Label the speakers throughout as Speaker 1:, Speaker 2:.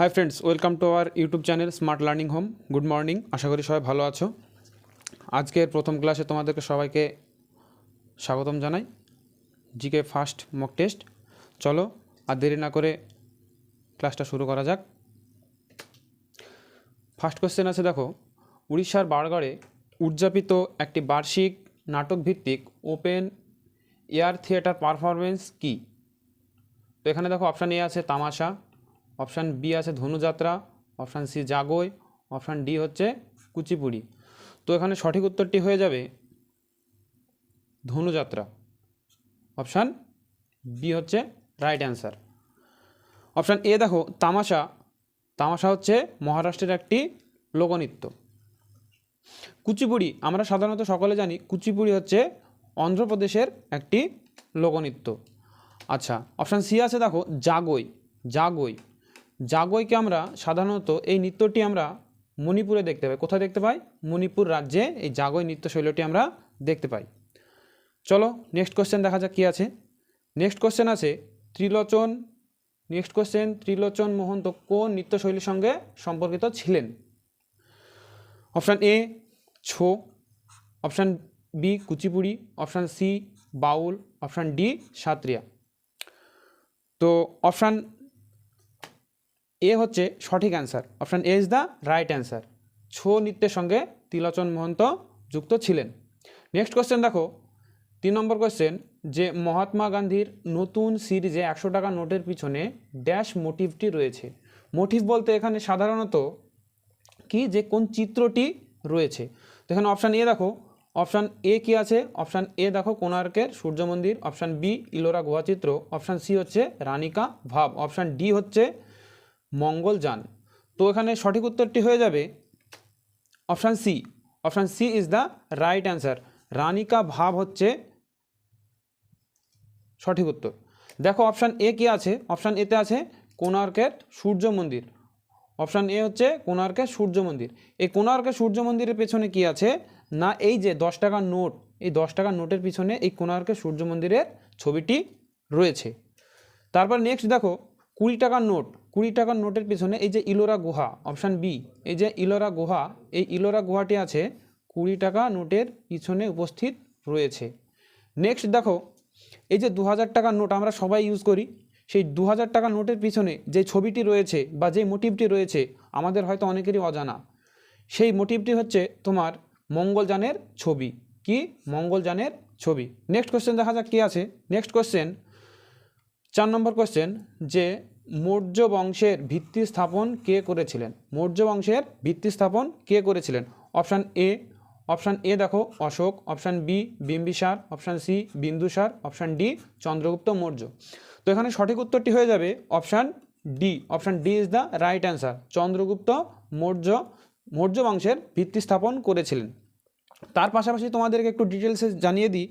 Speaker 1: Hi friends welcome to our YouTube channel smart learning home good morning আশা করি সবাই ভালো আছো। আজকের প্রথম ক্লাসে তোমাদেরকে সবাইকে স্বাগতম জানাই। জিকে ফার্স্ট মক টেস্ট চলো, আর দেরি না করে ক্লাসটা শুরু করা যাক। ফার্স্ট কোশ্চেন আছে, দেখো, উড়িষ্যার বারগড়ে উদযাপিত একটি বার্ষিক নাটক ভিত্তিক ওপেন এয়ার থিয়েটার পারফরমেন্স কী? তো এখানে দেখো অপশান এ আছে, তামাশা। অপশান বি আছে Dhanuyatra, option C Jagoi, option D হচ্ছে কুচিপুড়ি। তো এখানে সঠিক উত্তরটি হয়ে যাবে ধনুযাত্রা। অপশান বি হচ্ছে রাইট অ্যান্সার। অপশান এ দেখো, তামাশা। তামাশা হচ্ছে মহারাষ্ট্রের একটি লোকনৃত্য। কুচিপুড়ি, আমরা সাধারণত সকলে জানি, কুচিপুড়ি হচ্ছে অন্ধ্রপ্রদেশের একটি লোকনৃত্য। আচ্ছা অপশান সি আছে দেখো, জাগই। জাগই। জাগইকে আমরা সাধারণত এই নৃত্যটি আমরা মণিপুরে দেখতে পাই। কোথায় দেখতে পাই? মণিপুর রাজ্যে এই জাগই নৃত্যশৈলীটি আমরা দেখতে পাই। চলো নেক্সট কোশ্চেন দেখা যাক কী আছে। নেক্সট কোশ্চেন আছে, ত্রিলোচন নেক্সট কোশ্চেন ত্রিলোচন মোহন্ত কোন নৃত্যশৈলীর সঙ্গে সম্পর্কিত ছিলেন? Option A Chhau. Option B Kuchipudi. Option C Baul. Option D Sattriya. তো অপশান এ হচ্ছে সঠিক answer option A is the right answer Chhau নৃত্যের সঙ্গে তিলোচন মহন্ত যুক্ত ছিলেন। নেক্সট কোশ্চেন দেখো। তিন নম্বর কোশ্চেন যে মহাত্মা গান্ধীর নতুন সিরিজে একশো টাকা নোটের পিছনে ড্যাশ মোটিভটি রয়েছে। মোটিভ বলতে এখানে সাধারণত কি? যে কোন চিত্রটি রয়েছে। তো এখানে অপশান এ দেখো। অপশান এ কি আছে? অপশান এ দেখো কোণার্কের সূর্য মন্দির অপশান বি ইলোরা গুহাচিত্র অপশান সি হচ্ছে রানিকা ভাব। অপশান ডি হচ্ছে মঙ্গলযান তো এখানে সঠিক উত্তরটি হয়ে যাবে option C. Option C is the right answer. Rani ki Vav হচ্ছে সঠিক উত্তর। দেখো অপশান এ কি আছে? অপশান এতে আছে কোণার্কের সূর্য মন্দির। অপশান এ হচ্ছে কোণার্কের সূর্য মন্দির। এই কোণার্কের সূর্য মন্দিরের পেছনে কি আছে? না, এই যে দশ টাকার নোট, এই দশ টাকার নোটের পিছনে এই কোণার্কের সূর্য মন্দিরের ছবিটি রয়েছে। তারপর নেক্সট দেখো কুড়ি টাকার নোট। কুড়ি টাকার নোটের পিছনে এই যে ইলোরা গুহা অপশান বি এই যে ইলোরা গুহা, এই ইলোরা গুহাটি আছে কুড়ি টাকা নোটের পিছনে উপস্থিত রয়েছে। নেক্সট দেখো, এই যে দু হাজার টাকার নোট আমরা সবাই ইউজ করি, সেই দু হাজার টাকা নোটের পিছনে যে ছবিটি রয়েছে বা যে মোটিভটি রয়েছে, আমাদের হয়তো অনেকেরই অজানা। সেই মোটিভটি হচ্ছে তোমার মঙ্গলযানের ছবি। কি? মঙ্গলযানের ছবি। নেক্সট কোশ্চেন দেখা যাক কী আছে। নেক্সট কোশ্চেন চার নম্বর কোশ্চেন যে মৌর্য বংশের ভিত্তি স্থাপন কে করেছিলেন? মৌর্য বংশের ভিত্তি স্থাপন কে করেছিলেন? অপশান এ অপশান এ দেখো, Ashok, option B, Bimbisara, option C, Bindusara, option D, Chandragupta Maurya. তো এখানে সঠিক উত্তরটি হয়ে যাবে option D. Option D is the right answer Chandragupta Maurya Maurya বংশের ভিত্তি স্থাপন করেছিলেন। তার পাশাপাশি তোমাদেরকে একটু ডিটেলসে জানিয়ে দিই।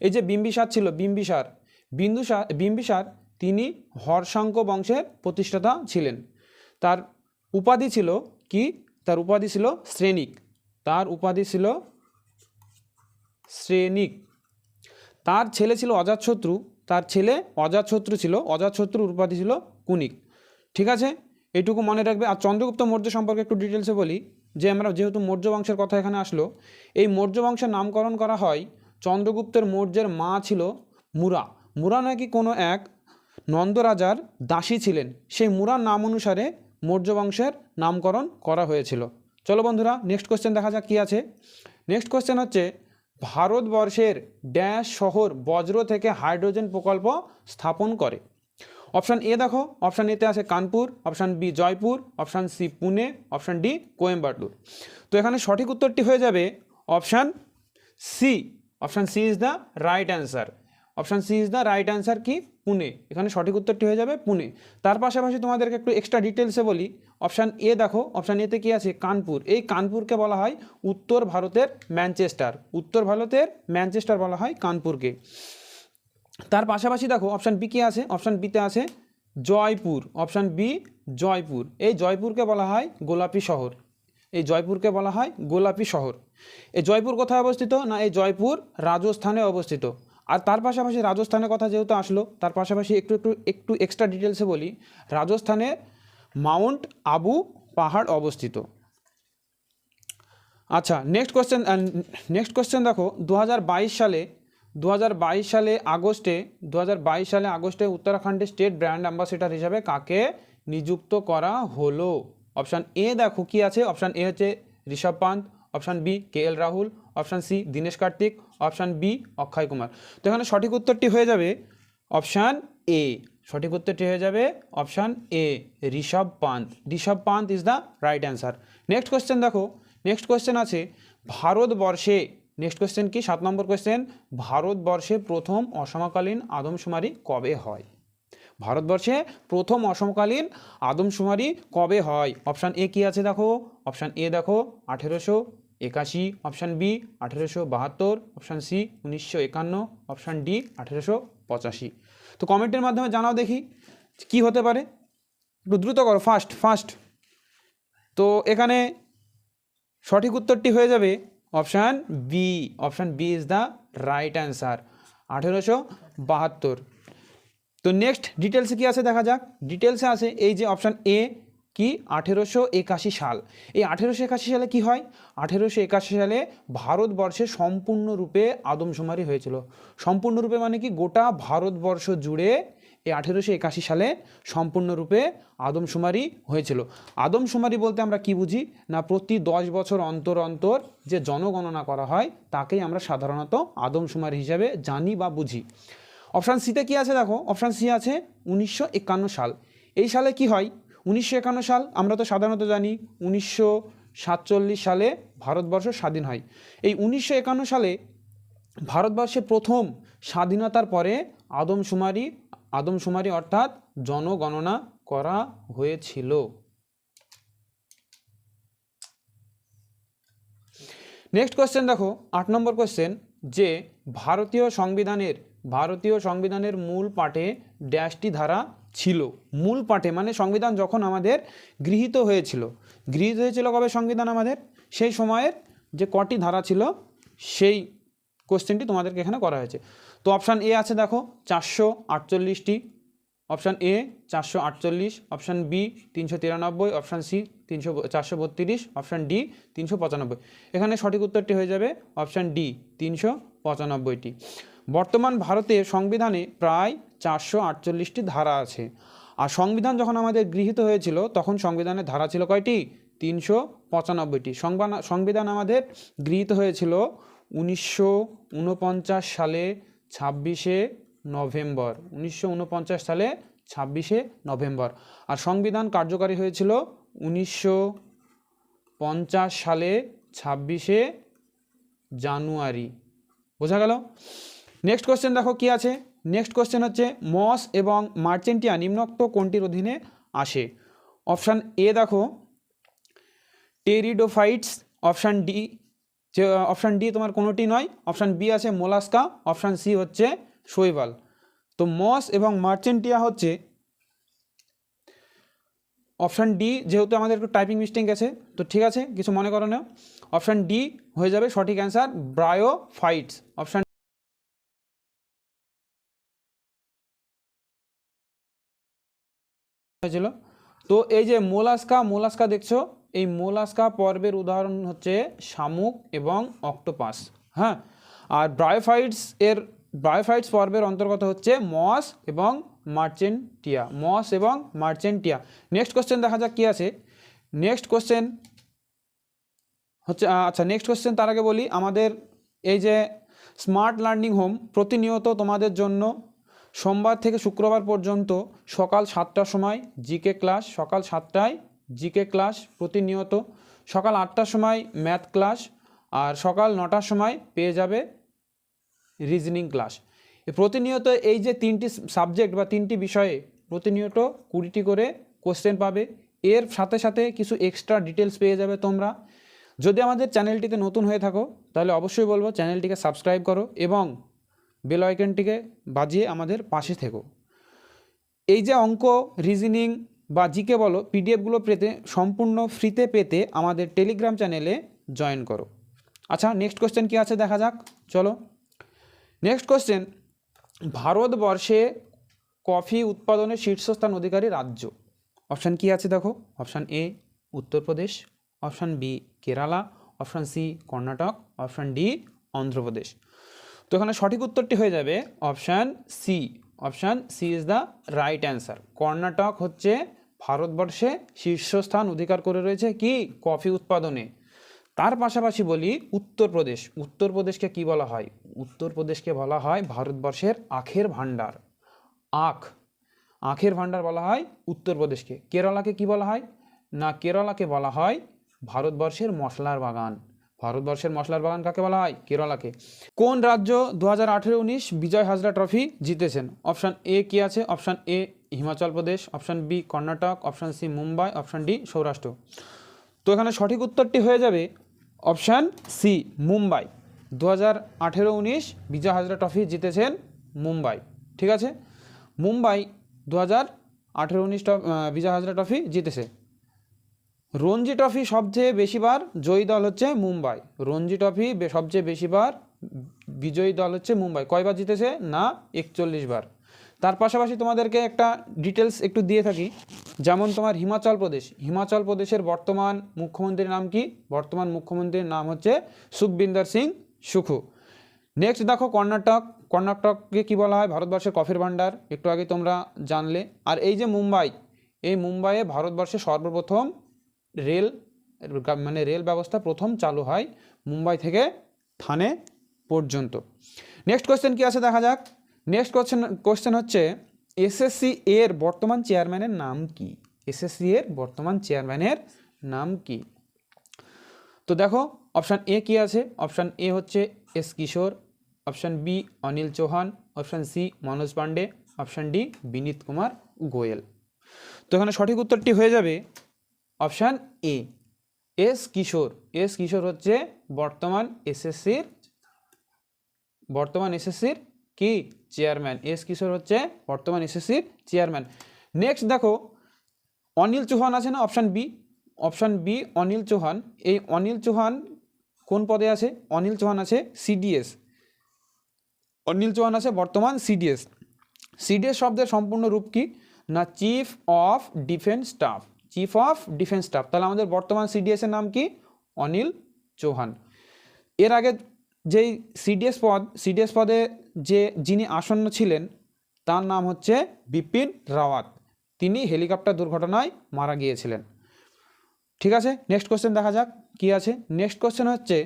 Speaker 1: এই যে বিম্বিসার ছিল, বিম্বিসার, বিন্দুসার, বিম্বিসার তিনি হর্ষাঙ্ক বংশের প্রতিষ্ঠাতা ছিলেন। তার উপাধি ছিল কি? তার উপাধি ছিল শ্রেণিক। তার উপাধি ছিল শ্রেণিক। তার ছেলে ছিল অজাতশত্রু। তার ছেলে অজাতশত্রু ছিল। অজাতশত্রুর উপাধি ছিল কুনিক। ঠিক আছে? এটুকু মনে রাখবে। আর চন্দ্রগুপ্ত মৌর্য সম্পর্কে একটু ডিটেলসে বলি। যে আমরা যেহেতু মৌর্য বংশের কথা এখানে আসলো, এই মৌর্য বংশের নামকরণ করা হয় চন্দ্রগুপ্তের মৌর্যের মা ছিল মুরা। মুরা নাকি কোনো এক নন্দরাজার দাসী ছিলেন। সেই মুরার নাম অনুসারে মৌর্য বংশের নামকরণ করা হয়েছিল। চলো বন্ধুরা নেক্সট কোশ্চেন দেখা যাক কী আছে। নেক্সট কোশ্চেন হচ্ছে, ভারতবর্ষের ড্যাশ শহর বজ্র থেকে হাইড্রোজেন প্রকল্প স্থাপন করে। অপশান এ দেখো অপশান এতে আছে Kanpur option B Jaipur option C Pune option D Coimbatore. তো এখানে সঠিক উত্তরটি হয়ে যাবে option C option C is the right answer option C is the right answer কি? পুনে। এখানে সঠিক উত্তরটি হয়ে যাবে পুনে। তার পাশাপাশি তোমাদেরকে একটু এক্সট্রা ডিটেলসে বলি। অপশান এ দেখো। অপশান এতে কি আছে? কানপুর। এই কানপুরকে বলা হয় উত্তর ভারতের ম্যানচেস্টার। উত্তর ভারতের ম্যানচেস্টার বলা হয় কানপুরকে। তার পাশাপাশি দেখো অপশান বি কি আছে? অপশান বিতে আছে জয়পুর। Option B Jaipur. এই জয়পুরকে বলা হয় গোলাপি শহর। এই জয়পুরকে বলা হয় গোলাপি শহর। এই জয়পুর কোথায় অবস্থিত? না, এই জয়পুর রাজস্থানে অবস্থিত। আর তার পাশাপাশি রাজস্থানের কথা যেহেতু আসলো, তার পাশাপাশি একটু একটু একটু এক্সট্রা ডিটেলসে বলি। রাজস্থানে মাউন্ট আবু পাহাড় অবস্থিত। আচ্ছা নেক্সট কোশ্চেন নেক্সট কোশ্চেন দেখো দু হাজার বাইশ সালে দু হাজার বাইশ সালে আগস্টে দু হাজার বাইশ সালে আগস্টে উত্তরাখণ্ডের স্টেট ব্র্যান্ড অ্যাম্বাসেডর হিসাবে কাকে নিযুক্ত করা হলো? অপশান এ দেখো কি আছে অপশান এ হচ্ছে Rishabh Pant option B K L Rahul, option C Dinesh Karthik, option B Akshay Kumar. তো এখানে সঠিক উত্তরটি হয়ে যাবে অপশান এ। সঠিক উত্তরটি হয়ে যাবে option A, Rishabh Pant Rishabh Pant is the right answer next question দেখো। নেক্সট কোয়েশ্চেন আছে, ভারতবর্ষে নেক্সট কোয়েশ্চেন কি? সাত নম্বর কোয়েশ্চেন ভারতবর্ষে প্রথম অসমকালীন আদমশুমারি কবে হয়? ভারতবর্ষে প্রথম অসমকালীন আদমশুমারি কবে হয়? অপশান এ কি আছে দেখো? অপশান এ দেখো, আঠেরোশো একাশি অপশান বি আঠেরোশো বাহাত্তর অপশান সি উনিশশো একান্ন অপশান ডি আঠেরোশো পঁচাশি। তো কমেন্টের মাধ্যমে জানাও দেখি কি হতে পারে। একটু দ্রুত করো ফার্স্ট ফাস্ট তো এখানে সঠিক উত্তরটি হয়ে যাবে option B option B is the right answer আঠেরোশো বাহাত্তর। তো নেক্সট ডিটেলসে কি আছে দেখা যাক। ডিটেলসে আছে এই যে অপশান এ কি? আঠেরোশো একাশি সাল। এই আঠেরোশো একাশি সালে কি হয়? আঠেরোশো একাশি সালে ভারতবর্ষে সম্পূর্ণরূপে আদমশুমারি হয়েছিল। সম্পূর্ণরূপে মানে কি? গোটা ভারতবর্ষ জুড়ে এই আঠেরোশো একাশি সালে সম্পূর্ণরূপে আদমশুমারি হয়েছিল। আদমশুমারি বলতে আমরা কি বুঝি? না, প্রতি দশ বছর অন্তর অন্তর যে জনগণনা করা হয়, তাকেই আমরা সাধারণত আদমশুমারি হিসাবে জানি বা বুঝি। অপশান সিতে কি আছে দেখো? অপশান সি আছে উনিশশো একান্ন সাল। এই সালে কি হয়? উনিশশো একান্ন সাল, আমরা তো সাধারণত জানি উনিশশো সাতচল্লিশ সালে ভারতবর্ষ স্বাধীন হয়। এই উনিশশো একান্ন সালে ভারতবর্ষে প্রথম স্বাধীনতার পরে আদমশুমারি আদমশুমারি অর্থাৎ জনগণনা করা হয়েছিল। নেক্সট কোয়েশ্চেন দেখো, আট নম্বর কোয়েশ্চেন যে ভারতীয় সংবিধানের ভারতীয় সংবিধানের মূল পাঠে ড্যাশটি ধারা ছিল, মূল পাঠে মানে সংবিধান যখন আমাদের গৃহীত হয়েছিল গৃহীত হয়েছিল কবে সংবিধান আমাদের? সেই সময়ের যে কটি ধারা ছিল, সেই কোশ্চেনটি তোমাদেরকে এখানে করা হয়েছে। তো অপশান এ আছে দেখো, চারশো আটচল্লিশটি। অপশান এ চারশো আটচল্লিশ, অপশান বি তিনশো তিরানব্বই, অপশান সি তিনশো চারশো বত্রিশ, অপশান ডি তিনশো পঁচানব্বই। এখানে সঠিক উত্তরটি হয়ে যাবে অপশান ডি তিনশো পঁচানব্বইটি। বর্তমান ভারতে সংবিধানে প্রায় চারশো আটচল্লিশটি ধারা আছে। আর সংবিধান যখন আমাদের গৃহীত হয়েছিল, তখন সংবিধানের ধারা ছিল কয়টি? তিনশো পঁচানব্বইটি। সংবিধান আমাদের গৃহীত হয়েছিল উনিশশো উনপঞ্চাশ সালে ছাব্বিশে নভেম্বর। উনিশশো উনপঞ্চাশ সালে ছাব্বিশে নভেম্বর। আর সংবিধান কার্যকারী হয়েছিল উনিশশো পঞ্চাশ সালে ছাব্বিশে জানুয়ারি। বোঝা গেল? নেক্সট কোশ্চেন দেখো কি আছে? নেক্সট কোশ্চেন হচ্ছে, মস এবং মার্চেন্টিয়া নিম্নোক্ত কোনটির অধীনে আসে? অপশান এ দেখো, টেরিডোফাইটস। অপশান ডি যে অপশান ডি তোমার কোনোটি নয়। অপশান বি আছে মোলাস্কা। অপশান সি হচ্ছে শৈবাল। তো মস এবং মার্চেন্টিয়া হচ্ছে অপশান ডি যেহেতু আমাদের একটু টাইপিং মিস্টেক আছে তো ঠিক আছে, কিছু মনে করো না। অপশান ডি হয়ে যাবে সঠিক অ্যান্সার ব্রায়োফাইটস। অপশান হয়েছিল। তো এই যে মোলাস্কা মোলাস্কা দেখছ? এই মোলাস্কা পর্বের উদাহরণ হচ্ছে শামুক এবং অক্টোপাস হ্যাঁ? আর ব্রায়োফাইটস এর, ব্রায়োফাইটস পর্বের অন্তর্গত হচ্ছে মস এবং মার্চেন্টিয়া, মস এবং মার্চেন্টিয়া। নেক্সট কোশ্চেন দেখা যাক কী আছে। নেক্সট কোশ্চেন হচ্ছে আচ্ছা নেক্সট কোশ্চেন তার আগে বলি, আমাদের এই যে স্মার্ট লার্নিং হোম প্রতিনিয়ত তোমাদের জন্য সোমবার থেকে শুক্রবার পর্যন্ত সকাল সাতটার সময় জিকে ক্লাস সকাল সাতটায় জিকে ক্লাস প্রতিনিয়ত, সকাল আটটার সময় ম্যাথ ক্লাস আর সকাল নটার সময় পেয়ে যাবে রিজনিং ক্লাস প্রতিনিয়ত এই যে তিনটি সাবজেক্ট বা তিনটি বিষয়ে প্রতিনিয়ত কুড়িটি করে কোশ্চেন পাবে, এর সাথে সাথে কিছু এক্সট্রা ডিটেলস পেয়ে যাবে তোমরা। যদি আমাদের চ্যানেলটিতে নতুন হয়ে থাকো, তাহলে অবশ্যই বলব চ্যানেলটিকে সাবস্ক্রাইব করো এবং বেল আইকনটিকে বাজিয়ে আমাদের পাশে থেকো। এই যে অঙ্ক রিজনিং বা জিকে বলো পিডিএফগুলো পেতে, সম্পূর্ণ ফ্রিতে পেতে আমাদের টেলিগ্রাম চ্যানেলে জয়েন করো। আচ্ছা নেক্সট কোশ্চেন কী আছে দেখা যাক, চলো। নেক্সট কোশ্চেন ভারতবর্ষে কফি উৎপাদনের শীর্ষস্থান অধিকারী রাজ্য? অপশান কি আছে দেখো? Option A Uttar Pradesh option B Kerala. Option C Karnataka. Option D Andhra Pradesh. তো এখানে সঠিক উত্তরটি হয়ে যাবে option C option C is the right answer Karnataka হচ্ছে ভারতবর্ষে শীর্ষস্থান অধিকার করে রয়েছে কি? কফি উৎপাদনে। তার পাশাপাশি বলি উত্তরপ্রদেশ। উত্তরপ্রদেশকে কি বলা হয়? উত্তরপ্রদেশকে বলা হয় ভারতবর্ষের আখের ভাণ্ডার। আখ। আখের ভাণ্ডার বলা হয় উত্তরপ্রদেশকে। কেরালাকে কি বলা হয়? না, কেরালাকে বলা হয় ভারতবর্ষের মশলার বাগান। ভারতবর্ষের মশলার বাগান কাকে বলা হয়? কেরালাকে। কোন রাজ্য দু হাজার আঠেরো উনিশ বিজয় হাজরা ট্রফি জিতেছেন? অপশান এ কি আছে? Option A Himachal Pradesh, option B Karnataka, option C Mumbai, option D Saurashtra. তো এখানে সঠিক উত্তরটি হয়ে যাবে অপশান সি মুম্বাই। দু হাজার আঠেরো উনিশ বিজয় হাজরা ট্রফি জিতেছেন মুম্বাই। ঠিক আছে? মুম্বাই দু হাজার আঠেরো উনিশ বিজয় হাজরা ট্রফি জিতেছে। রঞ্জি ট্রফি সবচেয়ে বেশিবার জয়ী দল হচ্ছে মুম্বাই। রঞ্জি ট্রফি সবচেয়ে বেশিবার বিজয়ী দল হচ্ছে মুম্বাই। কয়বার জিতেছে? না, একচল্লিশ বার। তার পাশাপাশি তোমাদেরকে একটা ডিটেলস একটু দিয়ে থাকি। যেমন তোমার হিমাচল প্রদেশ। হিমাচল প্রদেশের বর্তমান মুখ্যমন্ত্রীর নাম কি? বর্তমান মুখ্যমন্ত্রীর নাম হচ্ছে সুখবিন্দর সিং সুখু। নেক্সট দেখো কর্ণাটক। কর্ণাটককে কি বলা হয়? ভারতবর্ষের কফির ভাণ্ডার। একটু আগে তোমরা জানলে। আর এই যে মুম্বাই, এই মুম্বাইয়ে ভারতবর্ষে সর্বপ্রথম রেল মানে রেল ব্যবস্থা প্রথম চালু হয় মুম্বাই থেকে থানে পর্যন্ত। নেক্সট কোয়েশ্চেন কি আছে দেখা যাক? নেক্সট কোয়েশ্চেন কোয়েশ্চেন হচ্ছে এসএসসি এর বর্তমান চেয়ারম্যানের নাম কি? এসএসসি এর বর্তমান চেয়ারম্যানের নাম কি? তো দেখো অপশান এ কি আছে? অপশান এ হচ্ছে S Kishore option B Anil Chauhan option C Manoj Pandey option D Vineet Kumar Goel. তো এখানে সঠিক উত্তরটি হয়ে যাবে option A. S Kishore. S Kishore হচ্ছে বর্তমান এসএসসির বর্তমান এসএসসির কি? চেয়ারম্যান। এস কিশোর হচ্ছে বর্তমান এসএসসির চেয়ারম্যান। নেক্সট দেখো, অনিল চৌহান আছে না? Option B. Option B, Anil Chauhan. এই অনিল চৌহান কোন পদে আছে? অনিল চৌহান আছে সিডিএস অনিল চৌহান আছে বর্তমান সিডিএস সিডিএস শব্দের সম্পূর্ণ রূপ কি? না, chief of defence staff. Chief of defence staff তাহলে আমাদের বর্তমান সিডিএস এর নাম কি? অনিল চৌহান। এর আগে যেই সিডিএস পদ সিডিএস পদে যে যিনি আসন্ন ছিলেন, তার নাম হচ্ছে বিপিন রাওয়াত। তিনি হেলিকপ্টার দুর্ঘটনায় মারা গিয়েছিলেন। ঠিক আছে? নেক্সট কোশ্চেন দেখা যাক, কি আছে? নেক্সট কোশ্চেন হচ্ছে,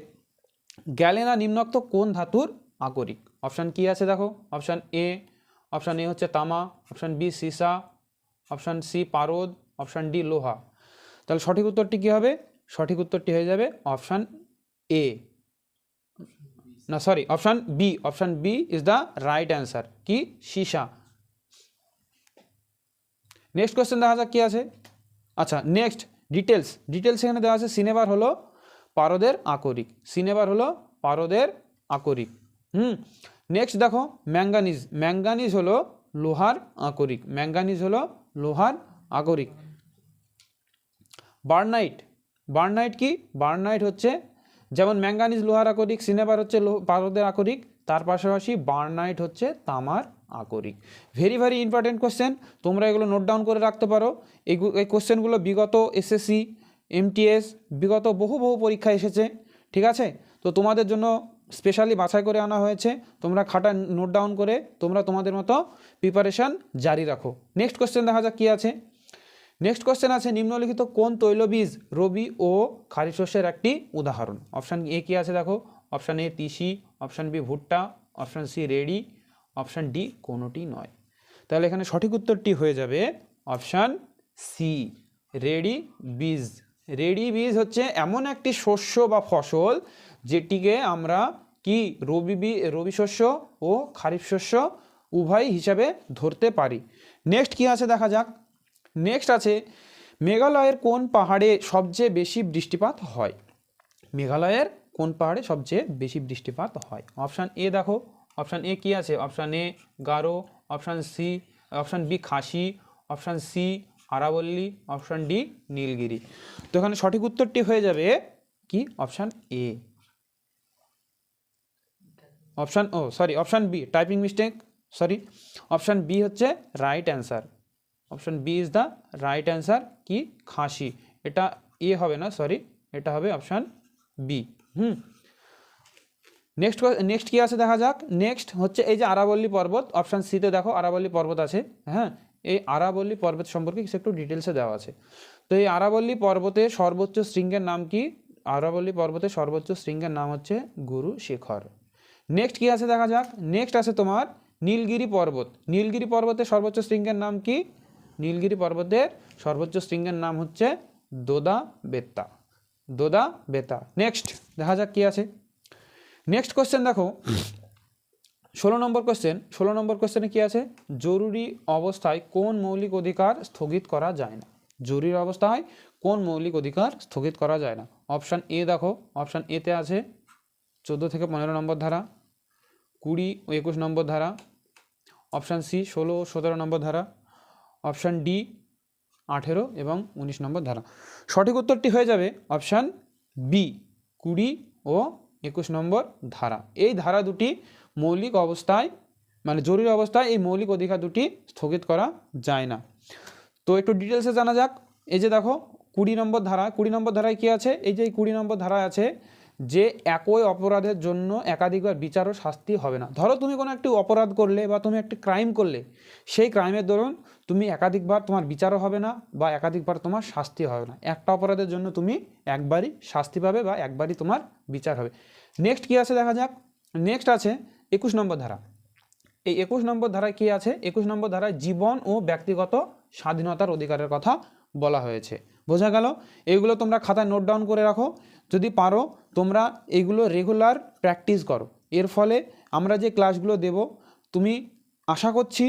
Speaker 1: গ্যালেনা নিম্নোক্ত কোন ধাতুর আকরিক? অপশান কি আছে দেখো? অপশান এ অপশান এ হচ্ছে তামা অপশান বি সীসা অপশান সি পারদ অপশান ডি লোহা। তাহলে সঠিক উত্তরটি কী হবে? সঠিক উত্তরটি হয়ে যাবে অপশান এ। না sorry option B. Option B is the right answer কি? সীসা। নেক্সট কোয়েশ্চেন দেখা যাক কি আছে। আচ্ছা নেক্সট ডিটেলস ডিটেলস এখানে দেওয়া আছে সিনেবার হলো পারদের আকরিক। সিনেবার হলো পারদের আকরিক। হুম নেক্সট দেখো ম্যাঙ্গানিজ ম্যাঙ্গানিজ হলো লোহার আকরিক। ম্যাঙ্গানিজ হলো লোহার আকরিক বার্নাইট বার্নাইট কি? বার্নাইট হচ্ছে যেমন ম্যাঙ্গানিজ লোহার আকরিক সিনেবার হচ্ছে পারদের আকরিক, তার পাশাপাশি বার্নাইট হচ্ছে তামার আকরিক। ভেরি ভেরি ইম্পর্টেন্ট কোশ্চেন তোমরা এগুলো নোট ডাউন করে রাখতে পারো। এই এই কোশ্চেনগুলো বিগত এসএসসি এমটিএস বিগত বহু বহু পরীক্ষা এসেছে, ঠিক আছে? তো তোমাদের জন্য স্পেশালি বাছাই করে আনা হয়েছে। তোমরা খাটা নোট ডাউন করে তোমরা তোমাদের মতো প্রিপারেশান জারি রাখো। নেক্সট কোশ্চেন দেখা যাক কী আছে। নেক্সট কোশ্চেন আছে, নিম্নলিখিত কোন তৈলবীজ রবি ও খারিফ শস্যের একটি উদাহরণ? অপশান এ কি আছে দেখো? অপশান এ তিসি অপশান বি ভুট্টা অপশান সি রেডি অপশান ডি কোনোটি নয়। তাহলে এখানে সঠিক উত্তরটি হয়ে যাবে অপশান সি রেডি বীজ। রেডি বীজ হচ্ছে এমন একটি শস্য বা ফসল যেটিকে আমরা কি রবি রবি শস্য ও খারিফ শস্য উভয় হিসাবে ধরতে পারি। নেক্সট কি আছে দেখা যাক? নেক্সট আছে, মেঘালয়ের কোন পাহাড়ে সবচেয়ে বেশি বৃষ্টিপাত হয়? মেঘালয়ের কোন পাহাড়ে সবচেয়ে বেশি বৃষ্টিপাত হয়? অপশান এ দেখো অপশান এ কি আছে? Option A Garo option C option B Khasi option C আরাবল্লী option D Nilgiri. তো এখানে সঠিক উত্তরটি হয়ে যাবে কি? Option A option oh sorry option B typing mistake sorry option B হচ্ছে right answer option B is the right answer কি খাসি এটা এ হবে না সরি এটা হবে option B hmm. Next next কী আছে দেখা যাক? নেক্সট হচ্ছে এই যে আরাবল্লী পর্বত অপশান সিতে দেখো আরাবল্লী পর্বত আছে হ্যাঁ? এই আরাবল্লী পর্বত সম্পর্কে কিছু একটু ডিটেলসে দেওয়া আছে। তো এই আরাবল্লী পর্বতের সর্বোচ্চ শৃঙ্গের নাম কি? আরাবল্লী পর্বতের সর্বোচ্চ শৃঙ্গের নাম হচ্ছে গুরু শেখর। নেক্সট কি আছে দেখা যাক? নেক্সট আছে তোমার নীলগিরি পর্বত। নীলগিরি পর্বতের সর্বোচ্চ শৃঙ্গের নাম কি? নীলগিরি পর্বতের সর্বোচ্চ শৃঙ্গের নাম হচ্ছে দোদা বেত্তা। দোদা বেতা নেক্সট দেখা যাক কি আছে। নেক্সট কোশ্চেন দেখো। ষোলো নম্বর কোশ্চেন ষোলো নম্বর কোশ্চেনে কি আছে? জরুরি অবস্থায় কোন মৌলিক অধিকার স্থগিত করা যায় না? জরুরি অবস্থায় কোন মৌলিক অধিকার স্থগিত করা যায় না? অপশান এ দেখো। অপশান এতে আছে চোদ্দ থেকে পনেরো নম্বর ধারা, কুড়ি ও একুশ নম্বর ধারা অপশান সি ষোলো ও সতেরো নম্বর ধারা অপশান ডি, আঠেরো এবং উনিশ নম্বর ধারা। সঠিক উত্তরটি হয়ে যাবে অপশান বি, কুড়ি ও একুশ নম্বর ধারা। এই ধারা দুটি মৌলিক অবস্থায় মানে জরুরি অবস্থায় এই মৌলিক অধিকার দুটি স্থগিত করা যায় না। তো একটু ডিটেলসে জানা যাক। এই যে দেখো, কুড়ি নম্বর ধারা, কুড়ি নম্বর ধারায় কী আছে? এই যে কুড়ি নম্বর ধারায় আছে যে একই অপরাধের জন্য একাধিকবার বিচার ও শাস্তি হবে না। ধরো তুমি কোনো একটি অপরাধ করলে বা তুমি একটি ক্রাইম করলে, সেই ক্রাইমের দরুন তুমি একাধিকবার তোমার বিচারও হবে না বা একাধিকবার তোমার শাস্তি হবে না। একটা অপরাধের জন্য তুমি একবারই শাস্তি পাবে বা একবারই তোমার বিচার হবে। নেক্সট কী আছে দেখা যাক? নেক্সট আছে একুশ নম্বর ধারা। এই একুশ নম্বর ধারায় কী আছে? একুশ নম্বর ধারায় জীবন ও ব্যক্তিগত স্বাধীনতার অধিকারের কথা বলা হয়েছে। বোঝা গেল? এইগুলো তোমরা খাতায় নোট ডাউন করে রাখো। যদি পারো, তোমরা এইগুলো রেগুলার প্র্যাকটিস করো। এর ফলে আমরা যে ক্লাসগুলো দেব, তুমি আশা করছি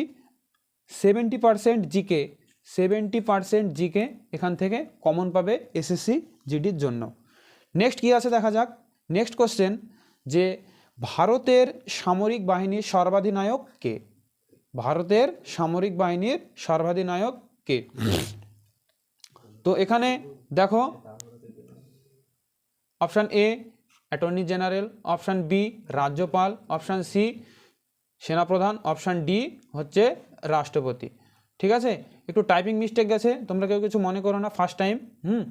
Speaker 1: seventy percent GK seventy percent GK এখান থেকে কমন পাবে এসএসসি জিডির জন্য। নেক্সট কী আছে দেখা যাক? নেক্সট কোশ্চেন যে ভারতের সামরিক বাহিনীর সর্বাধিনায়ক কে? ভারতের সামরিক বাহিনীর সর্বাধিনায়ক কে? তো এখানে দেখো option A attorney general option B রাজ্যপাল অপশান সি সেনাপ্রধান অপশান ডি হচ্ছে রাষ্ট্রপতি। ঠিক আছে? একটু টাইপিং মিস্টেক গেছে, তোমরা কেউ কিছু মনে করো না ফার্স্ট টাইম হুম?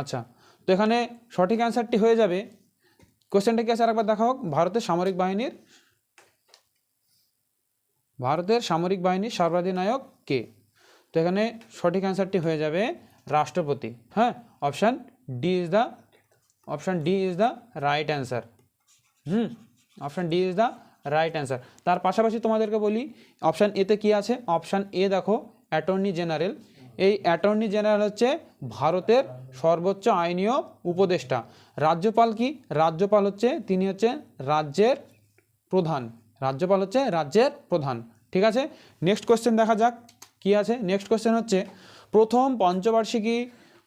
Speaker 1: আচ্ছা তো এখানে সঠিক অ্যান্সারটি হয়ে যাবে। কোশ্চেনটা কি আছে? আরেকবার দেখা হোক। ভারতের সামরিক বাহিনীর, ভারতের সামরিক বাহিনীর সর্বাধিনায়ক কে? তো এখানে সঠিক অ্যান্সারটি হয়ে যাবে রাষ্ট্রপতি। হ্যাঁ option D is the option D is the right answer hmm option D is the right answer তার পাশাপাশি তোমাদেরকে বলি অপশান এতে কি আছে? অপশান এ দেখো অ্যাটর্নি জেনারেল এই অ্যাটর্নি জেনারেল হচ্ছে ভারতের সর্বোচ্চ আইনীয় উপদেষ্টা। রাজ্যপাল কি? রাজ্যপাল হচ্ছে, তিনি হচ্ছে রাজ্যের প্রধান। রাজ্যপাল হচ্ছে রাজ্যের প্রধান। ঠিক আছে? নেক্সট কোশ্চেন দেখা যাক। কি আছে? নেক্সট কোশ্চেন হচ্ছে, প্রথম পঞ্চবার্ষিকী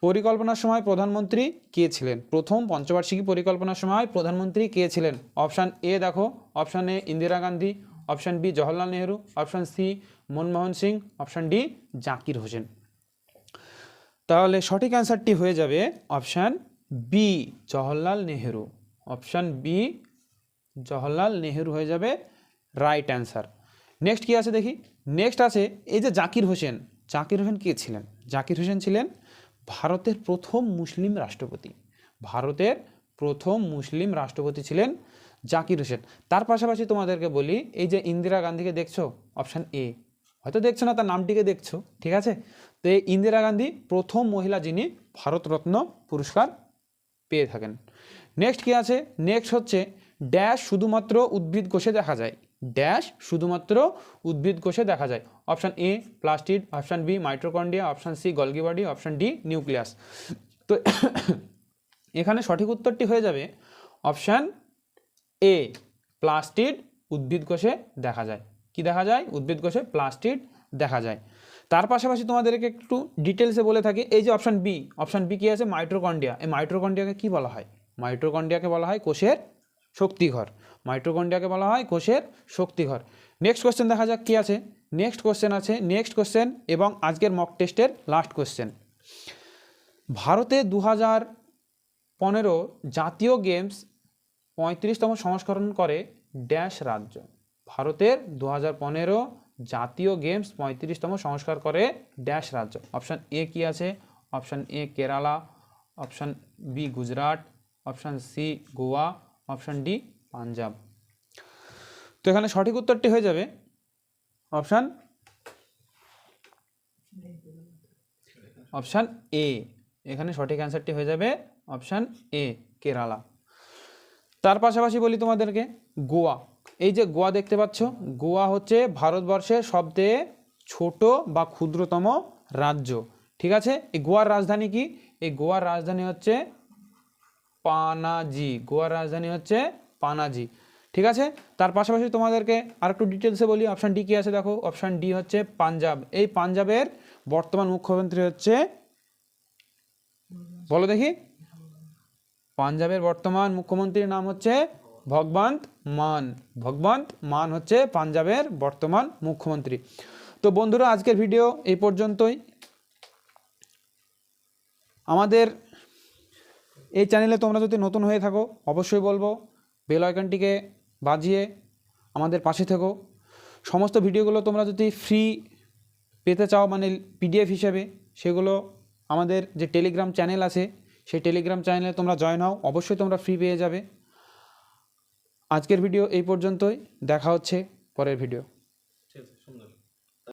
Speaker 1: পরিকল্পনার সময় প্রধানমন্ত্রী কে ছিলেন? প্রথম পঞ্চবার্ষিকী পরিকল্পনার সময় প্রধানমন্ত্রী কে ছিলেন? অপশান এ দেখো option A Indira Gandhi option B Jawaharlal Nehru option C Manmohan Singh option D Zakir Hussain. তাহলে সঠিক অ্যান্সারটি হয়ে যাবে option B Jawaharlal Nehru. Option B Jawaharlal Nehru হয়ে যাবে রাইট অ্যান্সার নেক্সট কি আছে দেখি? নেক্সট আছে, এই যে জাকির হোসেন। জাকির হোসেন কে ছিলেন? জাকির হোসেন ছিলেন ভারতের প্রথম মুসলিম রাষ্ট্রপতি। ভারতের প্রথম মুসলিম রাষ্ট্রপতি ছিলেন জাকির হোসেন। তার পাশাপাশি তোমাদেরকে বলি, এই যে ইন্দিরা গান্ধীকে দেখছ? অপশান এ হয়তো দেখছ না, তার নামটিকে দেখছ, ঠিক আছে? তো এই ইন্দিরা গান্ধী প্রথম মহিলা যিনি ভারতরত্ন পুরস্কার পেয়ে থাকেন। নেক্সট কি আছে? নেক্সট হচ্ছে ড্যাশ শুধুমাত্র উদ্ভিদ কোষে দেখা যায়। ড্যাশ শুধুমাত্র উদ্ভিদ কোষে দেখা যায়। Option A plastid option B mitochondria option C Golgi body option D nucleus তো এখানে সঠিক উত্তরটি হয়ে যাবে অপশান এ প্লাস্টিড উদ্ভিদ কোষে দেখা যায়। কি দেখা যায়? উদ্ভিদ কোষে প্লাস্টিড দেখা যায়। তার পাশাপাশি তোমাদেরকে একটু ডিটেলসে বলে থাকি। এই যে অপশান বি অপশান বি কি আছে? মাইট্রোকন্ডিয়া এই মাইট্রোকন্ডিয়াকে কি বলা হয়? মাইট্রোকন্ডিয়াকে বলা হয়? কোষের শক্তিঘর। মাইট্রোকন্ডিয়াকে বলা হয় কোষের শক্তিঘর। নেক্সট কোশ্চেন দেখা যাক কি আছে। নেক্সট কোশ্চেন আছে নেক্সট কোশ্চেন এবং আজকের মক টেস্টের লাস্ট কোশ্চেন ভারতে দু হাজার পনেরো জাতীয় গেমস পঁয়ত্রিশতম সংস্করণ করে ড্যাশ রাজ্য। ভারতের দু হাজার পনেরো জাতীয় গেমস পঁয়ত্রিশতম সংস্কার করে ড্যাশ রাজ্য। অপশান এ কি আছে? Option A Kerala option B Gujarat option C Goa option D, Punjab. তো এখানে সঠিক উত্তরটি হয়ে যাবে। Option option A. এখানে সঠিক অ্যান্সারটি হয়ে যাবে অপশান এ, কেরালা। তার পাশাপাশি বলি তোমাদেরকে, গোয়া। এই যে গোয়া দেখতে পাচ্ছ, গোয়া হচ্ছে ভারতবর্ষের সবচেয়ে ছোট বা ক্ষুদ্রতম রাজ্য। ঠিক আছে? এই গোয়ার রাজধানী কি? এই গোয়ার রাজধানী হচ্ছে পানাজি, গোয়ার রাজধানী হচ্ছে পানাজি। ঠিক আছে? তার পাশাপাশি তোমাদেরকে আর একটু ডিটেলসে বলি। অপশান ডি কী আছে দেখো? অপশান ডি হচ্ছে পাঞ্জাব। এই পাঞ্জাবের বর্তমান মুখ্যমন্ত্রী হচ্ছে বলো দেখি। পাঞ্জাবের বর্তমান মুখ্যমন্ত্রীর নাম হচ্ছে ভগবন্ত মান। ভগবন্ত মান হচ্ছে পাঞ্জাবের বর্তমান মুখ্যমন্ত্রী। তো বন্ধুরা, আজকের ভিডিও এই পর্যন্তই। আমাদের এই চ্যানেলে তোমরা যদি নতুন হয়ে থাকো, অবশ্যই বলব বেল আইকনটিকে বাজিয়ে আমাদের পাশে থেকো। সমস্ত ভিডিওগুলো তোমরা যদি ফ্রি পেতে চাও মানে পিডিএফ হিসেবে, সেগুলো আমাদের যে টেলিগ্রাম চ্যানেল আছে, সেই টেলিগ্রাম চ্যানেলে তোমরা জয়েন হও, অবশ্যই তোমরা ফ্রি পেয়ে যাবে। আজকের ভিডিও এই পর্যন্তই, দেখা হচ্ছে পরের ভিডিও